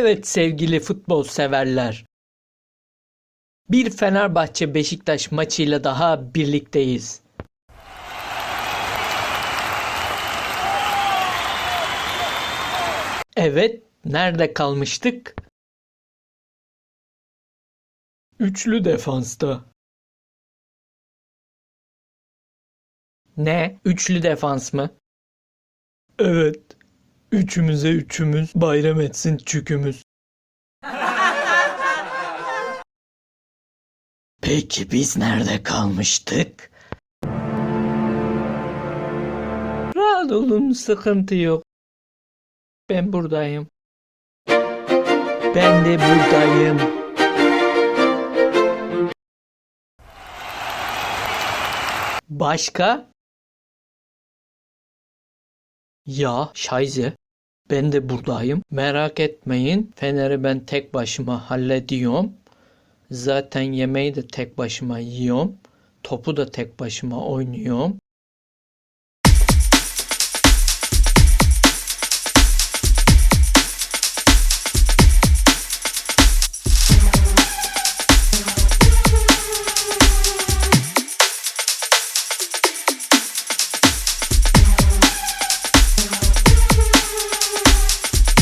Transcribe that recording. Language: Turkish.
Evet sevgili futbol severler. Bir Fenerbahçe Beşiktaş maçıyla daha birlikteyiz. Evet, nerede kalmıştık? Üçlü defansta. Ne? Üçlü defans mı? Evet. Üçümüze üçümüz bayram etsin çükümüz. Peki biz nerede kalmıştık? Rahat olun sıkıntı yok. Ben buradayım. Ben de buradayım. Başka? Ya Şayze, ben de buradayım. Merak etmeyin. Fener'i ben tek başıma hallediyorum. Zaten yemeği de tek başıma yiyorum. Topu da tek başıma oynuyorum.